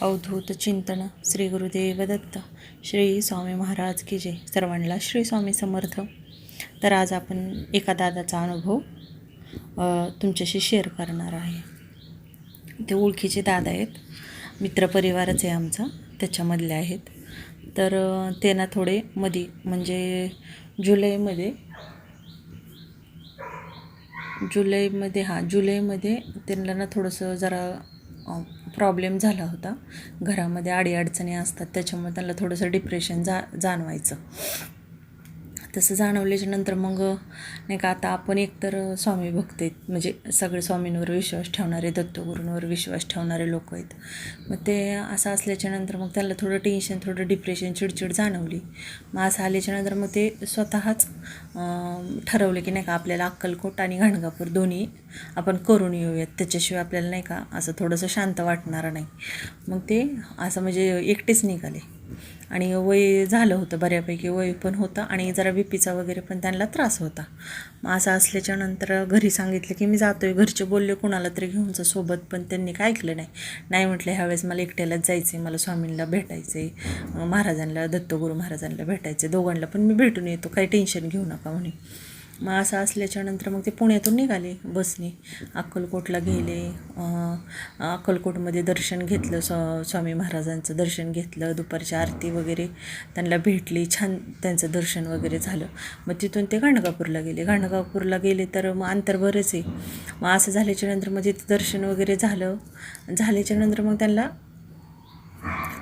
अवधूत चिंतन श्री गुरुदेव दत्त श्री स्वामी महाराज की जय. सर्वांना श्री स्वामी समर्थ. तर आज आपण एका दादाचा अनुभव तुमच्याशी शेअर करणार आहे. ते ओळखीचे दादा आहेत. मित्रपरिवारच आहे आमचा त्याच्यामधले आहेत. तर त्यांना ते ना थोडे मधी म्हणजे जुलैमध्ये जुलैमध्ये हां जुलैमध्ये त्यांना ना थोडंसं जरा प्रॉब्लेम झाला होता. घरामध्ये अडीअडचणी असतात त्याच्यामुळे त्यांना थोडंसं डिप्रेशन जा जाणवायचं. तसं जाणवल्याच्या नंतर मग नाही का आता आपण एकतर स्वामी भक्त आहेत. म्हणजे सगळे स्वामींवर विश्वास ठेवणारे दत्तगुरूंवर विश्वास ठेवणारे लोक आहेत. मग ते असं असल्याच्या नंतर मग त्याला थोडं टेन्शन थोडं डिप्रेशन चिडचिड जाणवली. मग असं आल्याच्यानंतर मग ते स्वतःच ठरवलं ठरवले की नाही का आपल्याला अक्कलकोट आणि घाणगापूर दोन्ही आपण करून येऊयात. त्याच्याशिवाय आपल्याला नाही का असं थोडंसं शांत वाटणार नाही. मग ते असं म्हणजे एकटेच निघाले. आणि वय झालं होतं बऱ्यापैकी वय पण होतं आणि जरा बी पीचा वगैरे पण त्यांना त्रास होता. मग असं असल्याच्या नंतर घरी सांगितलं की मी जातो आहे घरचे बोलले कुणाला तरी घेऊन जा सोबत पण त्यांनी काय ऐकलं नाही. नाही म्हटलं ह्यावेळेस मला एकट्यालाच जायचं आहे मला स्वामींना भेटायचं आहे महाराजांना दत्तगुरू महाराजांना भेटायचं आहे दोघांना पण मी भेटून येतो काही टेन्शन घेऊ नका म्हणे. मग असं असल्याच्यानंतर मग ते पुण्यातून निघाले बसने. अक्कलकोटला गेले. अक्कलकोटमध्ये दर्शन घेतलं स्वा स्वामी महाराजांचं दर्शन घेतलं. दुपारची आरती वगैरे त्यांना भेटली. छान त्यांचं दर्शन वगैरे झालं. मग तिथून ते गाणगापूरला गेले. गाणगापूरला गेले तर मग अंतर बरंच आहे. मग असं झाल्याच्यानंतर मग तिथं दर्शन वगैरे झालं. झाल्याच्यानंतर मग त्यांना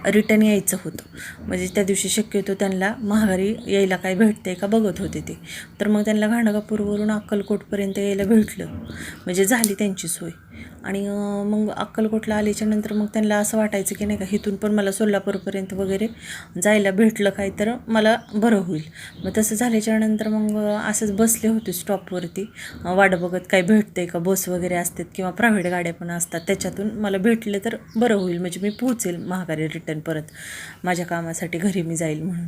रिटर्न यायचं होतं. म्हणजे त्या दिवशी शक्यतो त्यांना महागारी यायला काय भेटते का बघत होते ते. तर मग त्यांना घाणगापूरवरून अक्कलकोटपर्यंत यायला भेटलं. म्हणजे झाली त्यांची सोय. आणि मग अक्कलकोटला आल्याच्यानंतर मग त्यांना असं वाटायचं की नाही का इथून पण मला सोलापूरपर्यंत वगैरे जायला भेटलं काय तर मला बरं होईल. मग तसं झाल्याच्यानंतर मग असंच बसले होते स्टॉपवरती. वाट बघत काय भेटते का बस वगैरे असतात किंवा प्रायव्हेट गाड्या पण असतात त्याच्यातून मला भेटले तर बरं होईल. म्हणजे मी पोहोचेल महागारी रिटर्न. परत माझ्या कामासाठी घरी मी जाईल म्हणून.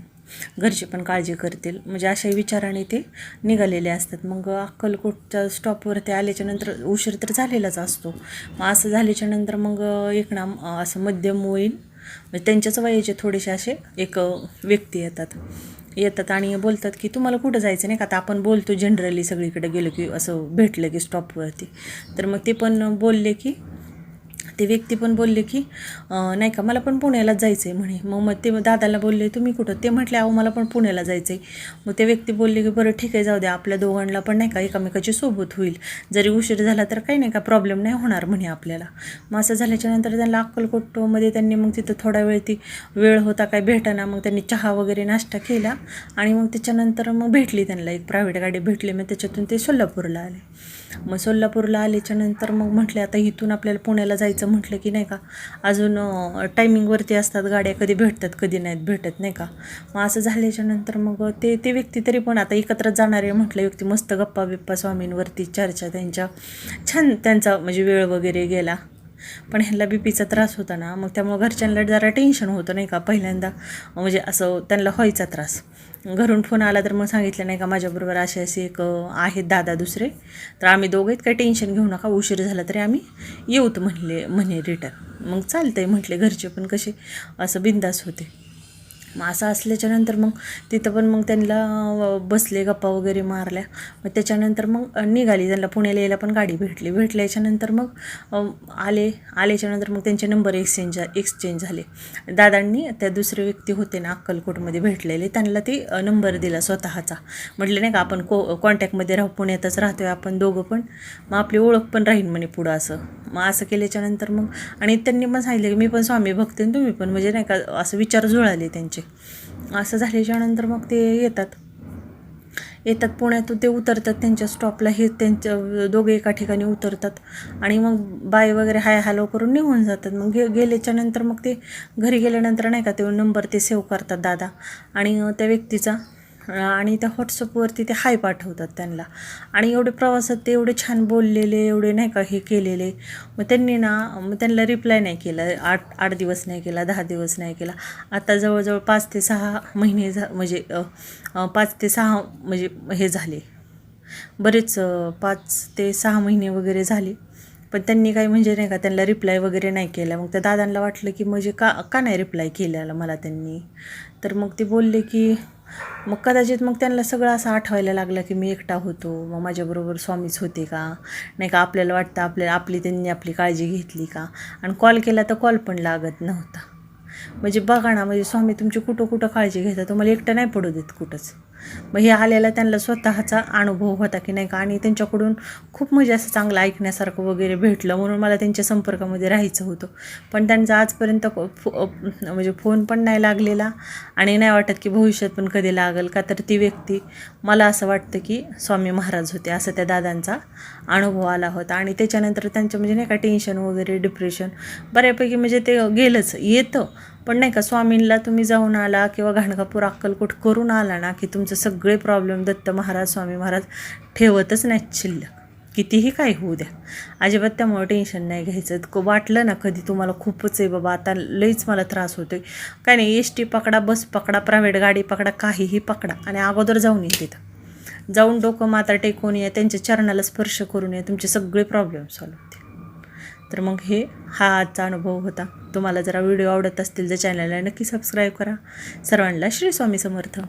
घरचे पण काळजी करतील. म्हणजे अशा विचाराने ते निघालेले असतात. मग अक्कलकोटच्या स्टॉपवरती आल्याच्यानंतर उशीर तर झालेलाच असतो. मग असं झाल्याच्यानंतर मग एक ना असं मध्यम होईल. म्हणजे त्यांच्याच वयाचे थोडेसे असे एक व्यक्ती येतात. येतात आणि बोलतात की तुम्हाला कुठं जायचं नाही का? आता आपण बोलतो जनरली सगळीकडे गेलो की असं भेटलं की स्टॉपवरती तर मग ते पण बोलले की ते व्यक्ती पण बोलले की नाही का मला पण पुण्याला जायचं आहे म्हणे. मग मग ते दादाला बोलले तुम्ही कुठं? ते म्हटले अहो मला पण पुण्याला जायचं आहे मग ते व्यक्ती बोलले की बरं ठीक आहे जाऊ द्या. आपल्या दोघांना पण नाही का एकामेकाची सोबत होईल. जरी उशीर झाला तर काही नाही का प्रॉब्लेम नाही होणार म्हणे आपल्याला. मग असं झाल्याच्यानंतर त्यांना अक्कलकोटमध्ये त्यांनी मग तिथं थोडा वेळ ती वेळ होता काय भेटाना मग त्यांनी चहा वगैरे नाश्ता केला आणि मग त्याच्यानंतर मग भेटली त्यांना एक प्रायव्हेट गाडी भेटली. मग त्याच्यातून ते सोलापूरला आले. मग सोलापूरला आल्याच्यानंतर मग म्हटले आता इथून आपल्याला पुण्याला जायचं म्हटलं की नाही का? अजून टायमिंगवरती असतात गाड्या कधी भेटतात कधी नाहीत भेटत नाही का? मग असं झाल्याच्यानंतर मग ते ते व्यक्ती तरी पण आता एकत्र जाणारे म्हटलं. व्यक्ती मस्त गप्पा बिप्पा स्वामींवरती चर्चा त्यांच्या छान त्यांचा म्हणजे वेळ वगैरे गेला. पण ह्यांना बी पीचा त्रास होता ना मग त्यामुळं घरच्यांना जरा टेन्शन होतं नाही का पहिल्यांदा. म्हणजे असं त्यांना व्हायचा त्रास. घरून फोन आला तर मग सांगितलं नाही का माझ्याबरोबर असे असे एक आहेत दादा दुसरे. तर आम्ही दोघे काही टेन्शन घेऊ नका उशीर झाला तरी आम्ही येऊत म्हणले म्हणे रिटर्न मग चालतंय म्हटले घरचे पण कसे? असं बिंदास होते. मग असं असल्याच्यानंतर मग तिथं पण मग त्यांना बसले गप्पा वगैरे मारल्या. मग त्याच्यानंतर मग निघाली. त्यांना पुण्याला यायला पण गाडी भेटली. भेटल्याच्यानंतर मग आले. आल्याच्यानंतर मग त्यांचे नंबर एक्सचेंज एक्सचेंज झाले. दादांनी त्या दुसरे व्यक्ती होते ना अक्कलकोटमध्ये भेटलेले. त्यांना ते नंबर दिला स्वतःचा. म्हटले नाही का आपण को कॉन्टॅक्टमध्ये राहू. पुण्यातच राहतोय आपण दोघं पण. मग आपली ओळख पण राहील म्हणे पुढं असं. मग असं केल्याच्यानंतर मग आणि त्यांनी पण सांगितलं की मी पण स्वामी भक्त आणि तुम्ही पण म्हणजे नाही का असं विचार जुळाले त्यांचे. असं झाल्याच्यानंतर मग ते येतात. येतात पुण्यातून ते उतरतात त्यांच्या स्टॉपला हे त्यांच्या दोघे एका ठिकाणी उतरतात. आणि मग बाय वगैरे हाय हॅलो करून निघून जातात. मग गे गेल्याच्यानंतर मग ते घरी गेल्यानंतर नाही का ते नंबर ते सेव्ह करतात दादा. आणि त्या व्यक्तीचा. आणि त्या व्हॉट्सअपवरती ते हाय पाठवतात त्यांना. आणि एवढे प्रवासात ते एवढे छान बोललेले एवढे नाही का हे केलेले. मग त्यांनी ना मग त्यांना रिप्लाय नाही केला. आठ आठ दिवस नाही केला दहा दिवस नाही केला. आता जवळजवळ पाच ते सहा महिने झा म्हणजे पाच ते सहा म्हणजे हे झाले. बरेच पाच ते सहा महिने वगैरे झाले. पण त्यांनी काही म्हणजे नाही का त्यांना रिप्लाय वगैरे नाही केला. मग त्या दादांना वाटलं की म्हणजे का का नाही रिप्लाय केलेला मला त्यांनी? तर मग ते बोलले की मग कदाचित मग त्यांना सगळं असं आठवायला लागलं की मी एकटा होतो. मग माझ्याबरोबर स्वामीच होते का? नाही का आपल्याला वाटतं आपल्याला आपली त्यांनी आपली काळजी घेतली का? आणि कॉल केला तर कॉल पण लागत नव्हता. म्हणजे बघा ना म्हणजे स्वामी तुमची कुठं कुठं काळजी घेता तुम्हाला एकटं नाही पडू देत कुठंच. मग हे आलेला त्यांना स्वतःचा अनुभव होता की नाही का? आणि त्यांच्याकडून खूप म्हणजे असं चांगलं ऐकण्यासारखं वगैरे भेटलं. म्हणून मला त्यांच्या संपर्कामध्ये राहायचं होतं. पण त्यांचा आजपर्यंत फो म्हणजे फोन पण नाही लागलेला आणि नाही वाटत की भविष्यात पण कधी लागेल का तर ती व्यक्ती मला असं वाटतं की स्वामी महाराज होते असं त्या दादांचा अनुभव आला होता. आणि त्याच्यानंतर त्यांचं म्हणजे नाही का टेन्शन वगैरे डिप्रेशन बऱ्यापैकी म्हणजे ते गेलंच येतं. पण नाही का स्वामींना तुम्ही जाऊन आला किंवा घाणकापूर अक्कलकोट करून आला ना की तुमचे सगळे प्रॉब्लेम दत्त महाराज स्वामी महाराज ठेवतच नाहीत शिल्लक. कितीही काय होऊ द्या. अजिबात त्यामुळे टेन्शन नाही घ्यायचं. वाटलं ना कधी तुम्हाला खूपच आहे बाबा आता लईच मला त्रास होतो आहे काय नाही एस टी पकडा बस पकडा प्रायव्हेट गाडी पकडा काहीही पकडा आणि अगोदर जाऊन या तिथं. जाऊन डोकं माता टेकून या त्यांच्या चरणाला स्पर्श करून या तुमचे सगळे प्रॉब्लेम सॉल्व होते तर मग हे हा आजचा अनुभव होता. तुम्हाला जरा व्हिडिओ आवडत असतील तर चॅनलला नक्की सबस्क्राईब करा. सर्वांना श्री स्वामी समर्थ.